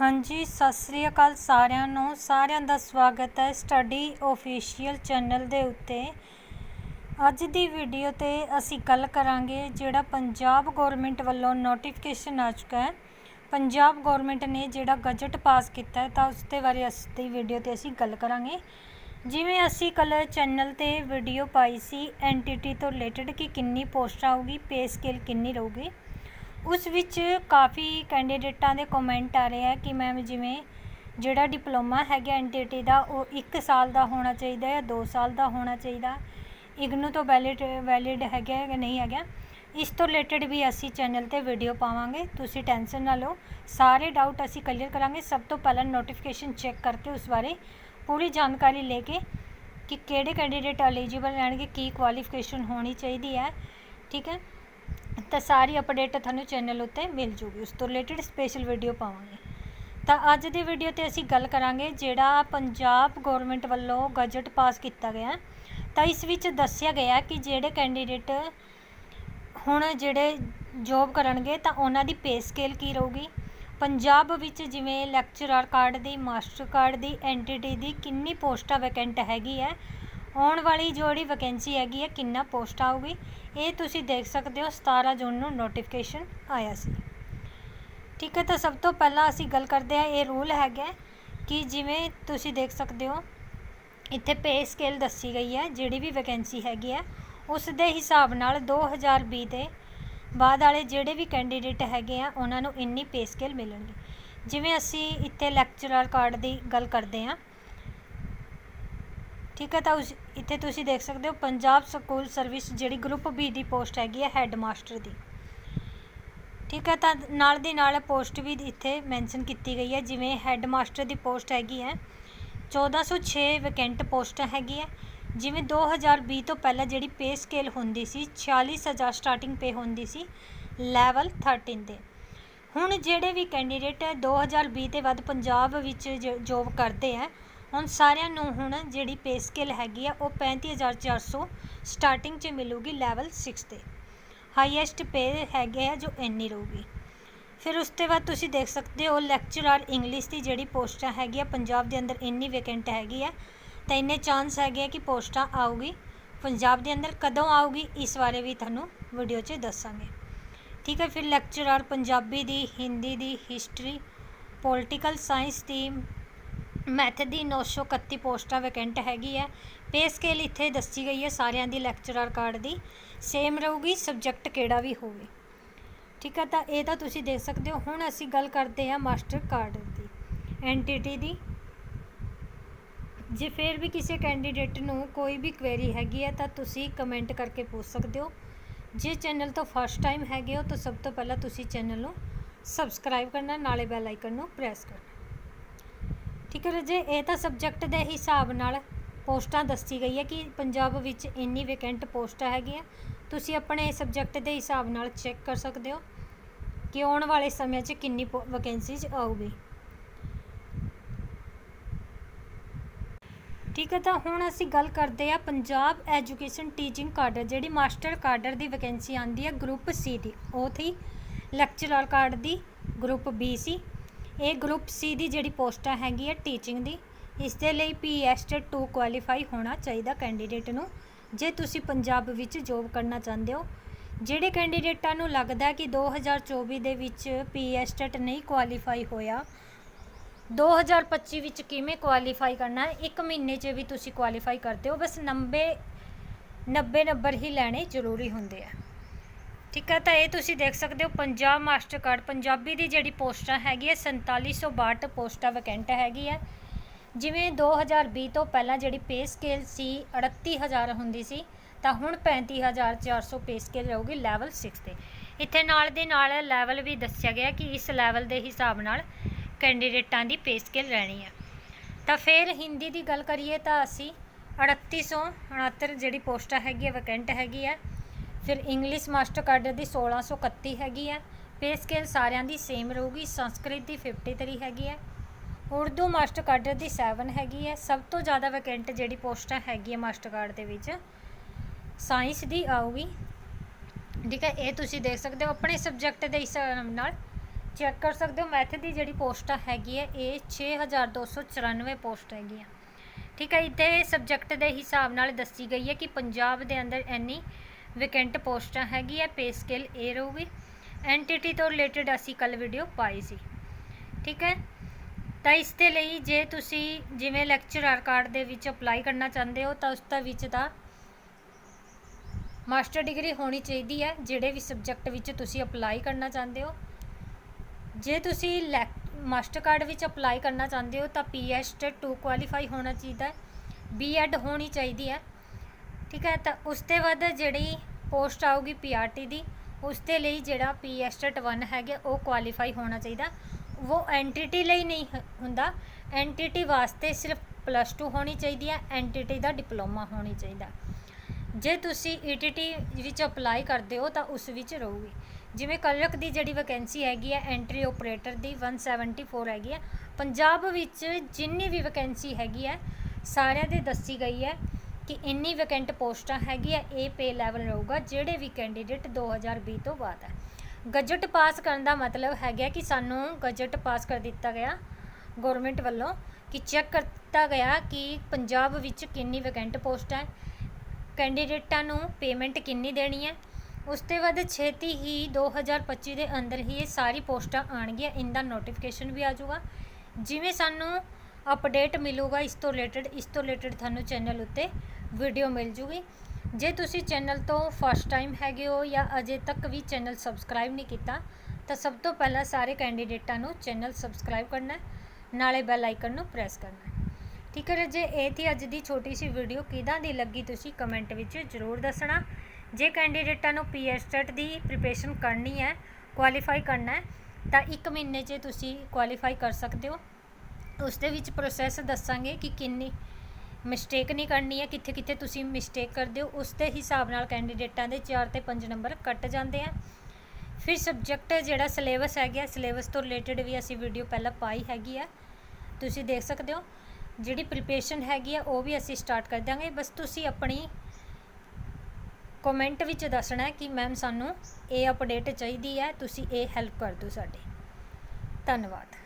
ਹਾਂਜੀ, ਸਤਿ ਸ੍ਰੀ ਅਕਾਲ ਸਾਰਿਆਂ ਨੂੰ। ਸਾਰਿਆਂ ਦਾ ਸਵਾਗਤ ਹੈ ਸਟੱਡੀ ਔਫੀਸ਼ੀਅਲ ਚੈਨਲ ਦੇ ਉੱਤੇ। ਅੱਜ ਦੀ ਵੀਡੀਓ ਤੇ ਅਸੀਂ ਗੱਲ ਕਰਾਂਗੇ ਜਿਹੜਾ ਪੰਜਾਬ ਗਵਰਨਮੈਂਟ ਵੱਲੋਂ ਨੋਟੀਫਿਕੇਸ਼ਨ ਆ ਚੁੱਕਾ ਹੈ। ਪੰਜਾਬ ਗਵਰਨਮੈਂਟ ਨੇ ਜਿਹੜਾ ਗਜਟ ਪਾਸ ਕੀਤਾ ਹੈ ਤਾਂ ਉਸ ਦੇ ਬਾਰੇ ਅੱਜ ਦੀ ਵੀਡੀਓ ਤੇ ਅਸੀਂ ਗੱਲ ਕਰਾਂਗੇ। ਜਿਵੇਂ ਅਸੀਂ ਕੱਲ ਚੈਨਲ ਤੇ ਵੀਡੀਓ ਪਾਈ ਸੀ ਐਨਟੀਟੀ ਤੋਂ ਰਿਲੇਟਡ ਕਿ ਕਿੰਨੀ ਪੋਸਟ ਆਊਗੀ ਪੇ ਸਕੇਲ ਕਿੰਨੀ ਰਹੂਗੀ। ਉਸ ਵਿੱਚ ਕਾਫੀ ਕੈਂਡੀਡੇਟਾਂ ਦੇ ਕੋਮੈਂਟ ਆ ਰਹੇ ਹੈ ਕਿ ਮੈਮ ਜਿਵੇਂ ਜਿਹੜਾ ਡਿਪਲੋਮਾ ਹੈਗਾ ਐਨਟੀਟੀ ਦਾ, ਉਹ ਇੱਕ ਸਾਲ ਦਾ ਹੋਣਾ ਚਾਹੀਦਾ ਜਾਂ ਦੋ ਸਾਲ ਦਾ ਹੋਣਾ ਚਾਹੀਦਾ। ਇਗਨੂ ਤੋਂ ਵੈਲਿਡ ਵੈਲਿਡ ਹੈਗਾ ਜਾਂ ਨਹੀਂ ਹੈਗਾ। ਇਸ ਤੋਂ ਰਿਲੇਟਡ ਵੀ ਅਸੀਂ ਚੈਨਲ ਤੇ ਵੀਡੀਓ ਪਾਵਾਂਗੇ। ਤੁਸੀਂ ਟੈਨਸ਼ਨ ਨਾ ਲਓ। ਸਾਰੇ ਡਾਊਟ ਅਸੀਂ ਕਲੀਅਰ ਕਰਾਂਗੇ। ਸਭ ਤੋਂ ਪਹਿਲਾਂ ਨੋਟੀਫਿਕੇਸ਼ਨ ਚੈੱਕ ਕਰਕੇ ਉਸ ਬਾਰੇ ਪੂਰੀ ਜਾਣਕਾਰੀ ਲੈ ਕੇ ਕਿ ਕਿਹੜੇ ਕੈਂਡੀਡੇਟ ਐਲੀਜੀਬਲ ਰਹਿਣਗੇ, ਕੀ ਕੁਆਲੀਫਿਕੇਸ਼ਨ ਹੋਣੀ ਚਾਹੀਦੀ ਹੈ। ਠੀਕ ਹੈ? ਤਾਂ ਸਾਰੀ ਅਪਡੇਟ ਤੁਹਾਨੂੰ ਚੈਨਲ ਉੱਤੇ ਮਿਲ ਜੂਗੀ। ਉਸ ਤੋਂ ਰਿਲੇਟਡ ਸਪੈਸ਼ਲ ਵੀਡੀਓ ਪਾਵਾਂਗੇ। ਤਾਂ ਅੱਜ ਦੀ ਵੀਡੀਓ ਤੇ ਅਸੀਂ ਗੱਲ ਕਰਾਂਗੇ ਜਿਹੜਾ ਪੰਜਾਬ ਗਵਰਨਮੈਂਟ ਵੱਲੋਂ ਗਜਟ ਪਾਸ ਕੀਤਾ ਗਿਆ। ਤਾਂ ਇਸ ਵਿੱਚ ਦੱਸਿਆ ਗਿਆ ਕਿ ਜਿਹੜੇ ਕੈਂਡੀਡੇਟ ਹੁਣ ਜਿਹੜੇ ਜੋਬ ਕਰਨਗੇ ਤਾਂ ਉਹਨਾਂ ਦੀ ਪੇ ਸਕੇਲ ਕੀ ਰਹੂਗੀ? ਪੰਜਾਬ ਵਿੱਚ ਜਿਵੇਂ ਲੈਕਚਰਰ ਕਾਰਡ ਦੀ ਮਾਸਟਰ ਕਾਰਡ ਦੀ ਐਨਟੀਟੀ ਦੀ ਕਿੰਨੀ ਪੋਸਟਾਂ ਵੈਕੈਂਟ ਹੈਗੀ ਹੈ? ਆਉਣ ਵਾਲੀ ਜਿਹੜੀ ਵੈਕੈਂਸੀ ਹੈਗੀ ਹੈ, ਕਿੰਨਾ ਪੋਸਟ ਆਊਗੀ, ਇਹ ਤੁਸੀਂ ਦੇਖ ਸਕਦੇ ਹੋ 17 ਜੂਨ ਨੂੰ ਨੋਟੀਫਿਕੇਸ਼ਨ ਆਇਆ ਸੀ। ਠੀਕ ਹੈ, ਤਾਂ ਸਭ ਤੋਂ ਪਹਿਲਾਂ ਅਸੀਂ ਗੱਲ ਕਰਦੇ ਹਾਂ, ਇਹ ਰੂਲ ਹੈਗਾ ਕਿ ਜਿਵੇਂ ਤੁਸੀਂ ਦੇਖ ਸਕਦੇ ਹੋ, ਇੱਥੇ ਪੇ ਸਕੇਲ ਦੱਸੀ ਗਈ ਹੈ, ਜਿਹੜੀ ਵੀ ਵੈਕੈਂਸੀ ਹੈਗੀ ਹੈ ਉਸ ਦੇ ਹਿਸਾਬ ਨਾਲ 2020 ਦੇ ਬਾਅਦ ਵਾਲੇ ਜਿਹੜੇ ਵੀ ਕੈਂਡੀਡੇਟ ਹੈਗੇ ਆ, ਉਹਨਾਂ ਨੂੰ ਇੰਨੀ ਪੇ ਸਕੇਲ ਮਿਲਣਗੀ। ਜਿਵੇਂ ਅਸੀਂ ਇੱਥੇ ਲੈਕਚਰਰ ਕਾਰਡ ਦੀ ਗੱਲ ਕਰਦੇ ਹਾਂ ਠੀਕ ਹੈ ਤਾਂ ਉਸ ਇੱਥੇ ਤੁਸੀਂ ਦੇਖ ਸਕਦੇ ਹੋ ਪੰਜਾਬ ਸਕੂਲ ਸਰਵਿਸ ਜਿਹੜੀ ਗਰੁੱਪ ਬੀ ਦੀ ਪੋਸਟ ਹੈਗੀ ਹੈ ਹੈੱਡ ਮਾਸਟਰ ਦੀ। ਠੀਕ ਹੈ ਤਾਂ ਨਾਲ ਦੀ ਨਾਲ ਪੋਸਟ ਵੀ ਇੱਥੇ ਮੈਂਸ਼ਨ ਕੀਤੀ ਗਈ ਹੈ, ਜਿਵੇਂ ਹੈੱਡ ਮਾਸਟਰ ਦੀ ਪੋਸਟ ਹੈਗੀ ਹੈ। 1406 ਵੈਕੈਂਟ ਪੋਸਟਾਂ ਹੈਗੀ ਹੈ ਜਿਵੇਂ 2020 ਤੋਂ ਪਹਿਲਾਂ ਜਿਹੜੀ ਪੇ ਸਕੇਲ ਹੁੰਦੀ ਸੀ 46000 ਸਟਾਰਟਿੰਗ ਪੇ ਹੁੰਦੀ ਸੀ ਲੈਵਲ 13 ਤੇ ਹੁਣ ਜਿਹੜੇ ਵੀ ਕੈਂਡੀਡੇਟ 2020 ਤੇ ਬਾਅਦ ਪੰਜਾਬ ਵਿੱਚ ਜੋਬ ਕਰਦੇ ਆ ਹੁਣ ਸਾਰਿਆਂ ਨੂੰ ਹੁਣ ਜਿਹੜੀ ਪੇ ਸਕੇਲ ਹੈਗੀ ਆ, ਉਹ 35400 ਸਟਾਰਟਿੰਗ 'ਚ ਮਿਲੂਗੀ ਲੈਵਲ 6 ਤੇ। ਹਾਈਐਸਟ ਪੇ ਹੈਗੇ ਆ ਜੋ ਇੰਨੀ ਰਹੂਗੀ। ਫਿਰ ਉਸ ਤੋਂ ਬਾਅਦ ਤੁਸੀਂ ਦੇਖ ਸਕਦੇ ਹੋ ਲੈਕਚਰਰ ਇੰਗਲਿਸ਼ ਦੀ ਜਿਹੜੀ ਪੋਸਟਾਂ ਹੈਗੀ ਆ ਪੰਜਾਬ ਦੇ ਅੰਦਰ ਇੰਨੀ ਵੈਕੈਂਟ ਹੈਗੀ ਆ, ਤਾਂ ਇੰਨੇ ਚਾਂਸ ਹੈਗੇ ਆ ਕਿ ਪੋਸਟਾਂ ਆਊਗੀ। ਪੰਜਾਬ ਦੇ ਅੰਦਰ ਕਦੋਂ ਆਊਗੀ, ਇਸ ਬਾਰੇ ਵੀ ਤੁਹਾਨੂੰ ਵੀਡੀਓ 'ਚ ਦੱਸਾਂਗੇ। ਠੀਕ ਹੈ ਫਿਰ ਲੈਕਚਰਰ ਪੰਜਾਬੀ ਦੀ, ਹਿੰਦੀ ਦੀ ਹਿਸਟਰੀ ਪੋਲੀਟੀਕਲ ਸਾਇੰਸ ਦੀ ਮੈਥ ਦੀ 931 ਪੋਸਟਾਂ ਵੈਕੈਂਟ ਹੈਗੀ ਹੈ। ਪੇ ਸਕੇਲ ਇੱਥੇ ਦੱਸੀ ਗਈ ਹੈ ਸਾਰਿਆਂ ਦੀ ਲੈਕਚਰਰ ਕਾਰਡ ਦੀ। ਸੇਮ ਰਹੂਗੀ ਸਬਜੈਕਟ ਕਿਹੜਾ ਵੀ ਹੋਵੇ। ਠੀਕ ਹੈ, ਤਾਂ ਇਹ ਤਾਂ ਤੁਸੀਂ ਦੇਖ ਸਕਦੇ ਹੋ। ਹੁਣ ਅਸੀਂ ਗੱਲ ਕਰਦੇ ਹਾਂ ਮਾਸਟਰ ਕਾਰਡ ਦੀ ਐਨਟੀਟੀ ਦੀ। ਜੇ ਫਿਰ ਵੀ ਕਿਸੇ ਕੈਂਡੀਡੇਟ ਨੂੰ ਕੋਈ ਵੀ ਕੁਐਰੀ ਹੈਗੀ ਹੈ, ਤਾਂ ਤੁਸੀਂ ਕਮੈਂਟ ਕਰਕੇ ਪੁੱਛ ਸਕਦੇ ਹੋ। ਜੇ ਚੈਨਲ ਤੋਂ ਫਸਟ ਟਾਈਮ ਹੈਗੇ ਹੋ, ਤਾਂ ਸਭ ਤੋਂ ਪਹਿਲਾਂ ਤੁਸੀਂ ਚੈਨਲ ਨੂੰ ਸਬਸਕ੍ਰਾਈਬ ਕਰਨਾ, ਨਾਲੇ ਬੈਲ ਆਈਕਨ ਨੂੰ ਪ੍ਰੈਸ ਕਰਨਾ। ਠੀਕ ਹੈ ਇਹ ਤਾਂ ਸਬਜੈਕਟ ਦੇ ਹਿਸਾਬ ਨਾਲ ਪੋਸਟਾਂ ਦੱਸੀ ਗਈ ਹੈ ਕਿ ਪੰਜਾਬ ਵਿੱਚ ਇੰਨੀ ਵੈਕੈਂਟ ਪੋਸਟਾਂ ਹੈਗੀਆਂ, ਤੁਸੀਂ ਆਪਣੇ ਸਬਜੈਕਟ ਦੇ ਹਿਸਾਬ ਨਾਲ ਚੈੱਕ ਕਰ ਸਕਦੇ ਹੋ ਕਿ ਆਉਣ ਵਾਲੇ ਸਮੇਂ 'ਚ ਕਿੰਨੀ ਵੈਕੈਂਸੀਜ਼ ਆਊਗੀ। ਠੀਕ ਹੈ, ਤਾਂ ਹੁਣ ਅਸੀਂ ਗੱਲ ਕਰਦੇ ਆ ਪੰਜਾਬ ਐਜੂਕੇਸ਼ਨ ਟੀਚਿੰਗ ਕਾਡਰ ਜਿਹੜੀ ਮਾਸਟਰ ਕਾਡਰ ਦੀ ਵੈਕੈਂਸੀ ਆਂਦੀ ਹੈ ਗਰੁੱਪ ਸੀ ਦੀ। ਉਹ ਥੀ ਲੈਕਚਰਰ ਕਾਰਡ ਦੀ ਗਰੁੱਪ ਬੀ ਸੀ। ਇਹ ਗਰੁੱਪ ਸੀ ਦੀ ਜਿਹੜੀ ਪੋਸਟਾਂ ਹੈਗੀ ਹੈ ਟੀਚਿੰਗ ਦੀ, ਇਸ ਦੇ ਲਈ ਪੀਐਸਟ 2 ਕੁਆਲੀਫਾਈ ਹੋਣਾ ਚਾਹੀਦਾ ਕੈਂਡੀਡੇਟ ਨੂੰ, ਜੇ ਤੁਸੀਂ ਪੰਜਾਬ ਵਿੱਚ ਜੋਬ ਕਰਨਾ ਚਾਹੁੰਦੇ ਹੋ। ਜਿਹੜੇ ਕੈਂਡੀਡੇਟਾਂ ਨੂੰ ਲੱਗਦਾ ਕਿ 2024 ਦੇ ਵਿੱਚ ਪੀਐਸਟ ਨਹੀਂ ਕੁਆਲੀਫਾਈ ਹੋਇਆ 2025 ਵਿੱਚ ਕਿਵੇਂ ਕੁਆਲੀਫਾਈ ਕਰਨਾ ਹੈ, ਇੱਕ ਮਹੀਨੇ 'ਚ ਵੀ ਤੁਸੀਂ ਕੁਆਲੀਫਾਈ ਕਰਦੇ ਹੋ, ਬਸ 90 90 ਨੰਬਰ ਹੀ ਲੈਣੇ ਜ਼ਰੂਰੀ ਹੁੰਦੇ ਆ। ਠੀਕ ਹੈ ਤਾਂ ਇਹ ਤੁਸੀਂ ਦੇਖ ਸਕਦੇ ਹੋ, ਪੰਜਾਬ ਮਾਸਟਰ ਕਾਰਡ ਪੰਜਾਬੀ ਦੀ ਜਿਹੜੀ ਪੋਸਟਾਂ ਹੈਗੀ ਹੈ 4762 ਪੋਸਟਾਂ ਵੈਕੈਂਟ ਹੈਗੀ ਹੈ ਜਿਵੇਂ 2020 ਤੋਂ ਪਹਿਲਾਂ ਜਿਹੜੀ ਪੇ ਸਕੇਲ ਸੀ 38000 ਹੁੰਦੀ ਸੀ, ਤਾਂ ਹੁਣ 35400 ਪੇ ਸਕੇਲ ਰਹੂਗੀ ਲੈਵਲ 6 ਤੇ। ਇੱਥੇ ਨਾਲ ਦੇ ਨਾਲ ਲੈਵਲ ਵੀ ਦੱਸਿਆ ਗਿਆ ਕਿ ਇਸ ਲੈਵਲ ਦੇ ਹਿਸਾਬ ਨਾਲ ਕੈਂਡੀਡੇਟਾਂ ਦੀ ਪੇ ਸਕੇਲ ਰਹਿਣੀ ਹੈ ਤਾਂ ਫਿਰ ਹਿੰਦੀ ਦੀ ਗੱਲ ਕਰੀਏ ਤਾਂ ਅਸੀਂ 3869 ਜਿਹੜੀ ਪੋਸਟਾਂ ਹੈਗੀ ਹੈ ਵੈਕੈਂਟ ਹੈਗੀ ਹੈ ਫਿਰ ਇੰਗਲਿਸ਼ ਮਾਸਟਰ ਕਾਡਰ ਦੀ 1631 ਹੈਗੀ ਹੈ। ਪੇ ਸਕੇਲ ਸਾਰਿਆਂ ਦੀ ਸੇਮ ਰਹੂਗੀ, ਸੰਸਕ੍ਰਿਤ ਦੀ 53 ਹੈਗੀ ਹੈ। ਉਰਦੂ ਮਾਸਟਰ ਕਾਡਰ ਦੀ 7 ਹੈਗੀ ਹੈ। ਸਭ ਤੋਂ ਜ਼ਿਆਦਾ ਵੈਕੈਂਟ ਜਿਹੜੀ ਪੋਸਟਾਂ ਹੈਗੀ ਹੈ ਮਾਸਟਰ ਕਾਰਡ ਦੇ ਵਿੱਚ ਸਾਇੰਸ ਦੀ ਆਊਗੀ। ਠੀਕ ਹੈ, ਇਹ ਤੁਸੀਂ ਦੇਖ ਸਕਦੇ ਹੋ ਆਪਣੇ ਸਬਜੈਕਟ ਦੇ ਹਿਸਾਬ ਨਾਲ। ਚੈੱਕ ਕਰ ਸਕਦੇ ਹੋ ਮੈਥ ਦੀ ਜਿਹੜੀ ਪੋਸਟਾਂ ਹੈਗੀ ਹੈ, ਇਹ 6294 ਪੋਸਟ ਹੈਗੀ ਆ ਠੀਕ ਹੈ ਇੱਥੇ ਸਬਜੈਕਟ ਦੇ ਹਿਸਾਬ ਨਾਲ ਦੱਸੀ ਗਈ ਹੈ ਕਿ ਪੰਜਾਬ ਦੇ ਅੰਦਰ ਐਨੀ ਵੈਕੈਂਟ ਪੋਸਟਾਂ ਹੈਗੀ ਹੈ ਪੇ ਸਕੇਲ ਇਹ ਰਹੂਗੀ। ਐਂਟੀਟੀ ਤੋਂ ਰਿਲੇਟਡ ਅਸੀਂ ਕੱਲ ਵੀਡੀਓ ਪਾਈ ਸੀ। ਠੀਕ ਹੈ? ਤਾਂ ਇਸ ਦੇ ਲਈ ਜੇ ਤੁਸੀਂ ਜਿਵੇਂ ਲੈਕਚਰਰ ਕਾਰਡ ਦੇ ਵਿੱਚ ਅਪਲਾਈ ਕਰਨਾ ਚਾਹੁੰਦੇ ਹੋ, ਤਾਂ ਉਸ ਦਾ ਵਿੱਚ ਦਾ ਮਾਸਟਰ ਡਿਗਰੀ ਹੋਣੀ ਚਾਹੀਦੀ ਹੈ, ਜਿਹੜੇ ਵੀ ਸਬਜੈਕਟ ਵਿੱਚ ਤੁਸੀਂ ਅਪਲਾਈ ਕਰਨਾ ਚਾਹੁੰਦੇ ਹੋ। ਜੇ ਤੁਸੀਂ ਮਾਸਟਰ ਕਾਰਡ ਵਿੱਚ ਅਪਲਾਈ ਕਰਨਾ ਚਾਹੁੰਦੇ ਹੋ, ਤਾਂ ਪੀਐਸਟ 2 ਕੁਆਲੀਫਾਈ ਹੋਣਾ ਚਾਹੀਦਾ ਹੈ। ਬੀਐਡ ਹੋਣੀ ਚਾਹੀਦੀ ਹੈ। ਠੀਕ ਹੈ, ਤਾਂ ਉਸ ਤੋਂ ਬਾਅਦ ਜਿਹੜੀ ਪੋਸਟ ਆਊਗੀ ਪੀਆਰਟੀ ਦੀ, ਉਸ ਦੇ ਲਈ ਜਿਹੜਾ ਪੀਐਸਟ 1 ਹੈਗਾ, ਉਹ ਕੁਆਲੀਫਾਈ ਹੋਣਾ ਚਾਹੀਦਾ। ਉਹ ਐਂਟੀਟੀ ਲਈ ਨਹੀਂ ਹ- ਹੁੰਦਾ। ਐਂਟੀਟੀ ਵਾਸਤੇ ਸਿਰਫ ਪਲੱਸ 2 ਹੋਣੀ ਚਾਹੀਦੀ ਹੈ ਐਂਟੀਟੀ ਦਾ ਡਿਪਲੋਮਾ ਹੋਣੀ ਚਾਹੀਦਾ। ਜੇ ਤੁਸੀਂ ਈਟੀਟੀ ਵਿੱਚ ਅਪਲਾਈ ਕਰਦੇ ਹੋ, ਤਾਂ ਉਸ ਵਿੱਚ ਰਹੂਗੀ। ਜਿਵੇਂ ਕਲਰਕ ਦੀ ਜਿਹੜੀ ਵੈਕੈਂਸੀ ਹੈਗੀ ਹੈ ਐਂਟਰੀ ਆਪਰੇਟਰ ਦੀ 174 ਹੈਗੀ ਹੈ। ਪੰਜਾਬ ਵਿੱਚ ਜਿੰਨੀ ਵੀ ਵੈਕੈਂਸੀ ਹੈਗੀ ਹੈ, ਸਾਰਿਆਂ ਦੇ ਦੱਸੀ ਗਈ ਹੈ ਕਿ ਇੰਨੀ ਵੈਕੈਂਟ ਪੋਸਟਾਂ ਹੈਗੀਆਂ, ਇਹ ਪੇ ਲੈਵਲ ਰਹੂਗਾ, ਜਿਹੜੇ ਵੀ ਕੈਂਡੀਡੇਟ 2020 ਤੋਂ ਬਾਅਦ ਹੈ। ਗਜਟ ਪਾਸ ਕਰਨ ਦਾ ਮਤਲਬ ਹੈਗਾ ਕਿ ਸਾਨੂੰ ਗਜਟ ਪਾਸ ਕਰ ਦਿੱਤਾ ਗਿਆ ਗਵਰਨਮੈਂਟ ਵੱਲੋਂ, ਕਿ ਚੈੱਕ ਕੀਤਾ ਗਿਆ ਕਿ ਪੰਜਾਬ ਵਿੱਚ ਕਿੰਨੀ ਵੈਕੈਂਟ ਪੋਸਟ ਹੈ ਕੈਂਡੀਡੇਟਾਂ ਨੂੰ ਪੇਮੈਂਟ ਕਿੰਨੀ ਦੇਣੀ ਹੈ। ਉਸ ਤੋਂ ਬਾਅਦ ਛੇਤੀ ਹੀ 2025 ਦੇ ਅੰਦਰ ਹੀ ਇਹ ਸਾਰੀ ਪੋਸਟਾਂ ਆਣਗੀਆਂ ਇਹਦਾ ਨੋਟੀਫਿਕੇਸ਼ਨ ਵੀ ਆ ਜਾਊਗਾ। ਜਿਵੇਂ ਸਾਨੂੰ ਅਪਡੇਟ ਮਿਲੂਗਾ ਇਸ ਤੋਂ ਰਿਲੇਟਡ ਇਸ ਤੋਂ ਰਿਲੇਟਡ ਤੁਹਾਨੂੰ ਚੈਨਲ ਉੱਤੇ ਵੀਡੀਓ ਮਿਲ ਜੂਗੀ। ਜੇ ਤੁਸੀਂ ਚੈਨਲ ਤੋਂ ਫਸਟ ਟਾਈਮ ਹੈਗੇ ਹੋ ਜਾਂ ਅਜੇ ਤੱਕ ਵੀ ਚੈਨਲ ਸਬਸਕ੍ਰਾਈਬ ਨਹੀਂ ਕੀਤਾ, ਤਾਂ ਸਭ ਤੋਂ ਪਹਿਲਾਂ ਸਾਰੇ ਕੈਂਡੀਡੇਟਾਂ ਨੂੰ ਚੈਨਲ ਸਬਸਕ੍ਰਾਈਬ ਕਰਨਾ ਨਾਲੇ ਬੈਲ ਆਈਕਨ ਨੂੰ ਪ੍ਰੈਸ ਕਰਨਾ ਠੀਕ ਹੈ ਜੇ, ਇਹ ਥੀ ਅੱਜ ਦੀ ਛੋਟੀ ਸੀ ਵੀਡੀਓ ਕਿਦਾਂ ਦੀ ਲੱਗੀ ਤੁਸੀਂ ਕਮੈਂਟ ਵਿੱਚ ਜ਼ਰੂਰ ਦੱਸਣਾ। ਜੇ ਕੈਂਡੀਡੇਟਾਂ ਨੂੰ ਪੀਐਸਟੇਟ ਦੀ ਪ੍ਰੀਪਰੇਸ਼ਨ ਕਰਨੀ ਹੈ ਕੁਆਲੀਫਾਈ ਕਰਨਾ ਹੈ, ਤਾਂ 1 ਮਹੀਨੇ 'ਚ ਤੁਸੀਂ ਕੁਆਲੀਫਾਈ ਕਰ ਸਕਦੇ ਹੋ। ਉਸ ਦੇ ਵਿੱਚ ਪ੍ਰੋਸੈਸ ਦੱਸਾਂਗੇ ਕਿ ਕਿੰਨੀ ਮਿਸਟੇਕ ਨਹੀਂ ਕਰਨੀ ਹੈ ਕਿੱਥੇ ਕਿੱਥੇ ਤੁਸੀਂ ਮਿਸਟੇਕ ਕਰਦੇ ਹੋ, ਉਸ ਦੇ ਹਿਸਾਬ ਨਾਲ ਕੈਂਡੀਡੇਟਾਂ ਦੇ 4 ਤੇ 5 ਨੰਬਰ ਕੱਟ ਜਾਂਦੇ ਆ। ਫਿਰ ਸਬਜੈਕਟ ਜਿਹੜਾ ਸਿਲੇਬਸ ਹੈਗਾ ਸਿਲੇਬਸ ਤੋਂ ਰਿਲੇਟਡ ਵੀ ਅਸੀਂ ਵੀਡੀਓ ਪਹਿਲਾਂ ਪਾਈ ਹੈਗੀ ਆ। ਤੁਸੀਂ ਦੇਖ ਸਕਦੇ ਹੋ, ਜਿਹੜੀ ਪ੍ਰੀਪਰੇਸ਼ਨ ਹੈਗੀ ਆ, ਉਹ ਵੀ ਅਸੀਂ ਸਟਾਰਟ ਕਰ ਦਾਂਗੇ ਬਸ ਤੁਸੀਂ ਆਪਣੀ ਕਮੈਂਟ ਵਿੱਚ ਦੱਸਣਾ ਹੈ ਕਿ ਮੈਮ ਸਾਨੂੰ ਇਹ ਅਪਡੇਟ ਚਾਹੀਦੀ ਹੈ, ਤੁਸੀਂ ਇਹ ਹੈਲਪ ਕਰ ਦਿਓ ਸਾਡੀ। ਧੰਨਵਾਦ।